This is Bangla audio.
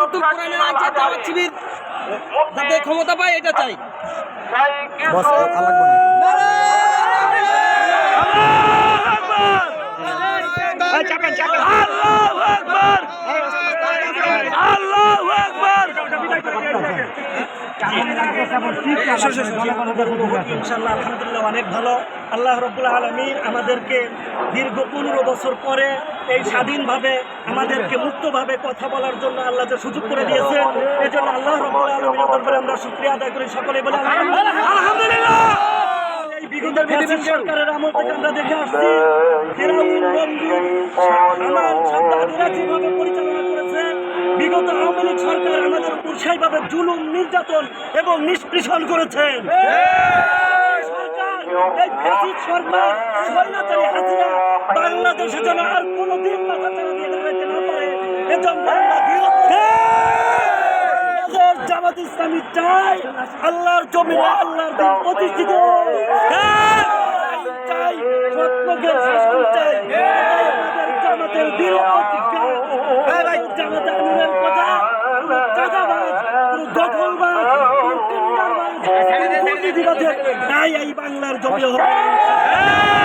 নতুন কোরআনের আছে দাওয়াত শিবির। যাতে ক্ষমতা পায় এটা চাই। বস ইনশাল্লাহ আলহামদুলিল্লাহ অনেক ভালো। আল্লাহ রব্বুল আলমীর আমাদেরকে দীর্ঘ পনেরো বছর পরে এই স্বাধীনভাবে আমাদেরকে মুক্তভাবে কথা বলার জন্য আল্লাহ যে সুযোগ করে দিয়েছে এই জন্য আল্লাহ রব্বুল আলমীর দরবারে আমরা শুক্রিয়া আদায় করি। সকলে বলে আলহামদুলিল্লাহ। আমরা দেখে আসছি যেভাবে পরিচালনা বিগত আওয়ামী লীগ সরকার আমাদের উপর সেইভাবে জুলুম নির্যাতন এবং নিষ্পৃষণ করেছেন এই সরকার, এই ফ্যাসিস্ট সরকার স্বৈরাচারী হাসিনা বাংলাদেশে যেন আর কোনোদিন মাথা চারা দিয়ে দাঁড়াইতে না পারে এজন্য আমরা জামাত ইসলামী চাই আল্লাহর জমিনে আল্লাহর দিন প্রতিষ্ঠিত। চাই চাই। দুর্নীতিবাজের নাই এই বাংলার জমি হবে